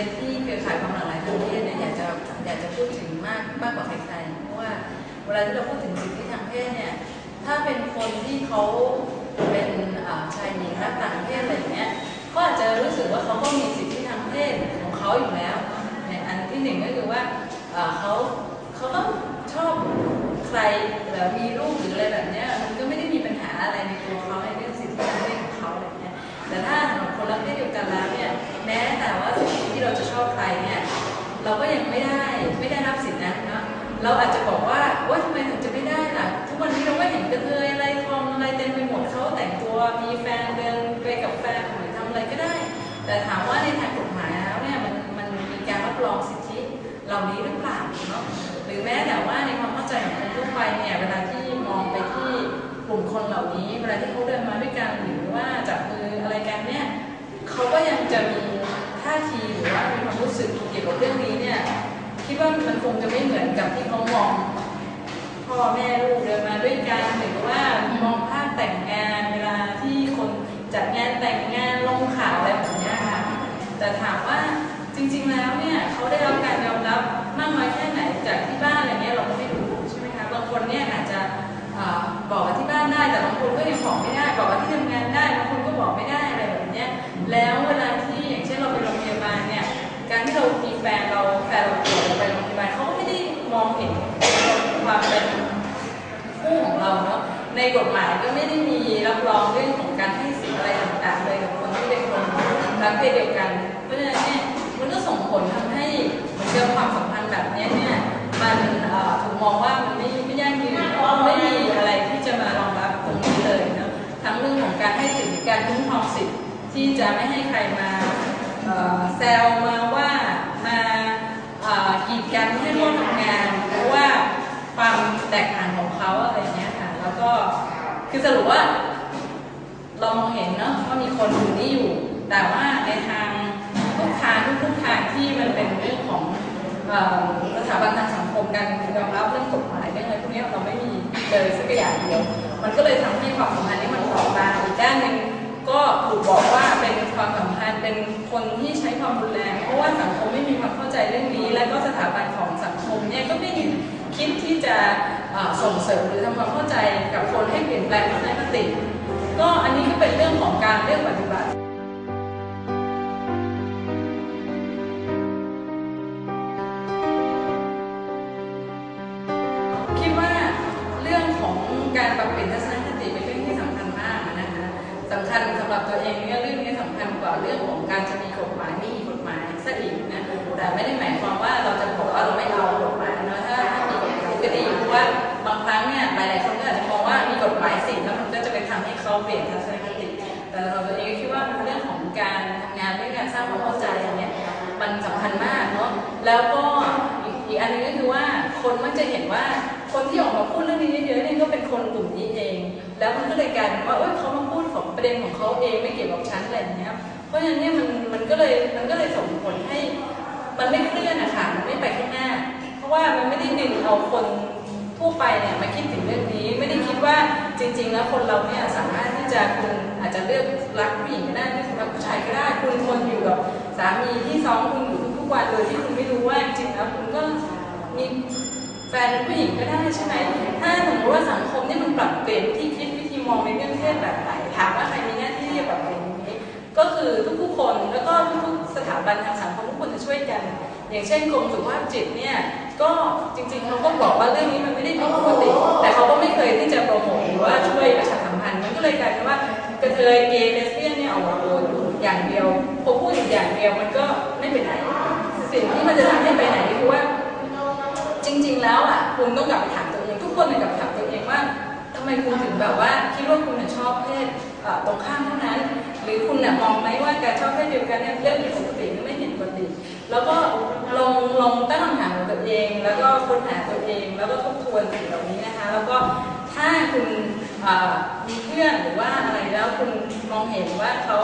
นประเด็นที่เครือข่ายความหลากหลายทางเพศเนี่ยอยากจะอยากจะพูดถึงมากมากกว่าใครๆเพราะว่าเวลาที่เราพูดถึงสิทธิทางเพศเนี่ยถ้าเป็นคนที่เขาเป็นชายหญิงรักต่างเพศอะไรอย่างเงี้ยก็อาจจะรู้สึกว่าเขาก็มีสิทธิทางเพศของเขาอยู่แล้วเนี่ยอันที่หนึ่งก็คือว่าอ่าเขาเขาก็ชอบใครหรือมีลูกหรืออะไรแบบเนี้ยมันก็ไม่ได้มีปัญหาอะไรในตัวเขาในเรื่องสิทธิทางเพศของเขาอะไรเงี้ยแต่ถ้าคนรักเพศเดียวกันแล้วเนี่ยแม้แต่ว่าสิทธิ ไม่ได้ไม่ได้รับสิทธินั้นเนาะเราอาจจะบอกว่าว่าทำไมถึงจะไม่ได้ล่ะ ทุกวันนี้เราก็เห็นกระเทยอะไรทอมอะไรเต็มไปหมดเขาแต่งตัวมีแฟนเดินไปกับแฟนหรือทำอะไรก็ได้ แต่ถามว่าในทางกฎหมายแล้วเนี่ยมันมันมีการรับรองสิทธิเหล่านี้หรือเปล่าเนาะหรือแม้แต่ว่าในความเข้าใจของคนทั่วไปเนี่ยเวลาที่มองไปที่กลุ่มคนเหล่านี้เวลาที่เขาเดินมาด้วยกันหรือว่าจับมืออะไรกันเนี่ยเขาก็ยังจะมีท่าทีหรือว่ามีความรู้สึกเกี่ยวกับเรื่องนี้ คิดว่ามันคงจะไม่เหมือนกับที่เขามองพ่อแม่ลูกเดินมาด้วยกันหรือว่ามองภาพแต่งงานเวลาที่คนจัดงานแต่งงานลงข่าวอะไรแบบนี้ค่ะแต่ถามว่าจริง ๆแล้วเนี่ยเขาได้รับการยอมรับมากน้อยแค่ไหนจากที่บ้านอะไรเงี้ยเราก็ไม่รู้ใช่ไหมคะบางคนเนี่ยอาจจะอ่อบอกกับที่บ้านได้แต่บางคนก็ยังบอกไม่ได้ ในกฎหมายก็ไม่ได้มีรับรองเรื่องของการให้สิทธิ์อะไรต่างๆเลยกับคนที่เป็นคนรักเพศเดียวกัน เพราะฉะนั้นเนี่ยมันก็ส่งผลทำให้เหมือนเดิมความสัมพันธ์แบบนี้เนี่ยมันถูกมองว่ามันไม่ไม่ยั่งยืนไม่มีอะไรที่จะมารองรับตรงนี้เลยนะทั้งเรื่องของการให้สิทธิ์การคุ้มครองสิทธิ์ที่จะไม่ให้ใครมาแซวมาว่าเอ่อกีดกันไม่ให้ร่วมทำงานเพราะว่า ความแตกต่างของเขาอะไรเงี้ยค่ะ แล้วก็ือว่า เรามองเห็นเนาะว่ามีคนอยู่นี่อยู่ แต่ว่าในทางทุกทางทุกทางที่มันเป็นเรื่องของสถาบันทางสังคมการยอมรับเรื่องกฎหมายเรื่องอะไรพวกนี้เราไม่มีเลยสักอย่างเดียว มันก็เลยทำให้ความสัมพันธ์นี้มันเปราะบางอีกด้านหนึ่งก็ถูกบอกว่าเป็นความสัมพันธ์เป็นคนที่ใช้ความรุนแรงเพราะว่าสังคมไม่มีความเข้าใจเรื่องนี้ และก็สถาบันของสังคมเนี่ยก็ไม่คิดที่จะ ส่งเสริมหรือทำความเข้าใจกับคนให้เปลี่ยนแปลงทัศนคติ ก็อันนี้ก็เป็นเรื่องของการเลือกปฏิบัติคิดว่าเรื่องของการปรับเปลี่ยนทัศนคติเป็นเรื่องที่สำคัญมากนะคะสำคัญสำหรับตัวเองเนี่ยเรื่องนี้สำคัญกว่าเรื่องของการจะมีกฎหมายมีกฎหมายซะอีกนะแต่ไม่ได้หมายความว่า บางครั้งเนี่ยหลายๆคนก็อาจจะมองว่ามีกฎหมายสิ่งแล้วมันก็จะไปทำให้เขาเปลี่ยนทัศนคติแต่เราตัวเองคิดว่ามันเรื่องของการทำงานเรื่องการสร้างความเข้าใจเนี่ยมันสำคัญมากเนาะแล้วก็อีกอีกอันนึงก็คือว่าคนมักจะเห็นว่าคนที่ออกมาพูดเรื่องนี้เยอะๆเนี่ยก็เป็นคนกลุ่มนี้เอง แล้วมันก็เลยกลายเป็นว่าเอ้ยเขามาพูดของประเด็นของเขาเองไม่เกี่ยวกับฉันอะไรอย่างเงี้ยเพราะฉะนั้นเนี่ยมันมันก็เลยมันก็เลยส่งผลให้ มันไม่เคลื่อนนะคะมันไม่ไปข้างหน้า เพราะว่ามันไม่ได้ดึงเอาคน ทั่วไปเนี่ยมาคิดถึงเรื่องนี้ ไม่ได้คิดว่าจริง ๆ แล้วคนเราเนี่ยสามารถที่จะคุณอาจจะเลือกรักผู้หญิงก็ได้เลือกรักผู้ชายก็ได้ คุณทนอยู่กับสามีที่ซ้อมคุณอยู่ทุกวันโดยที่คุณไม่รู้ว่าจริงๆแล้วคุณก็มีแฟนผู้หญิงก็ได้ใช่ไหมถ้าสมมติว่าสังคมเนี่ยมันปรับเปลี่ยนวิธีคิดวิธีมองในเรื่องเพศแบบไหนถามว่าใครมีหน้าที่ที่จะปรับเปลี่ยนนี้ ก็คือทุกๆคนแล้วก็ทุกๆสถาบันทางสังคมทุกคนจะช่วยกัน อย่างเช่นกรมสุขภาพจิตเนี่ย ก็จริงๆเขาก็บอกว่าเรื่องนี้มันไม่ได้เป็นปกติ แต่เขาก็ไม่เคยที่จะโปรโมทหรือว่าช่วยประชาสัมพันธ์มันก็เลยกลายเป็นว่ากระเทยเกย์เลสเบี้ยนเนี่ยออกมาพูดอย่างเดียวพอพูดอยู่อย่างเดียวมันก็ไม่ไปไหนสิ่งที่มันจะทำให้ไปไหนก็คือว่า จริง ๆ แล้วอะคุณต้องกลับไปถามตัวเองทุกคนเนี่ยกลับถามตัวเองว่าทำไมคุณถึงแบบว่าคิดว่าคุณน่ะชอบเพศต่อตรงข้ามเท่านั้น หรือคุณน่ะมองไหมว่าการชอบเพศเดียวกันเนี่ยเรื่องผิดปกติหรือไม่ผิดปกติ แล้วก็ลองลองตั้งคำถามกับตัวเอง แล้วก็ค้นหาตัวเอง แล้วก็ทบทวนสิ่งเหล่านี้นะคะ แล้วก็ถ้าคุณมีเพื่อนหรือว่าอะไรแล้วคุณมองเห็นว่าเขา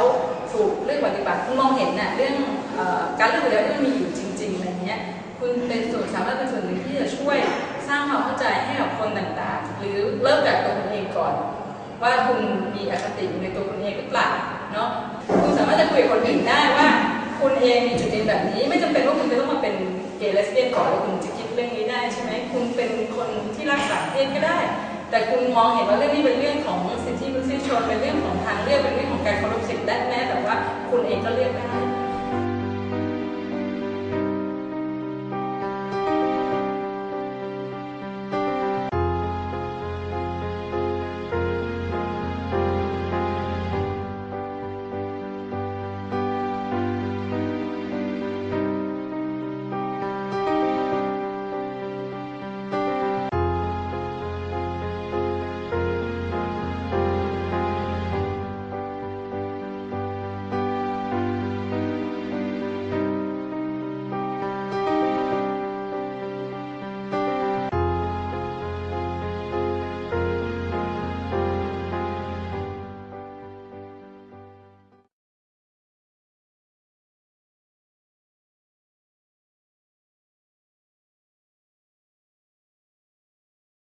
ถูกเลือกปฏิบัติคุณมองเห็นน่ะเรื่องอการเลือกปฏิบัติที่มันมีอยู่จริงๆอะไรเงี้ยคุณเป็นส่วนสามารถเป็นส่วนหนึ่งที่จะช่วยสร้างความเข้าใจให้กับคนต่างๆ หรือเริ่มจากตัวคุณเองก่อน ว่าคุณมีอคติอยู่ในตัวคุณเองหรือเปล่าเนาะคุณสามารถจะคุยกับคนอื่นได้ว่าุณเองมีจุดยืนแบบนี้ ไม่จำเป็นว่าคุณจะต้องมาเป็นเกย์เลสเบี้ยนก่อนแล้วคุณจะคิดเรื่องนี้ได้ใช่ไหมคุณเป็นคนที่รักษาเพศก็ได้ แต่คุณมองเห็นว่าเรื่องนี้เป็นเรื่องของสิทธิมนุษยชนเป็นเรื่องของทางเลือกเป็นเรื่องของการเคารพสิทธิและแม้แต่ว่าคุณเองก็เลือกได้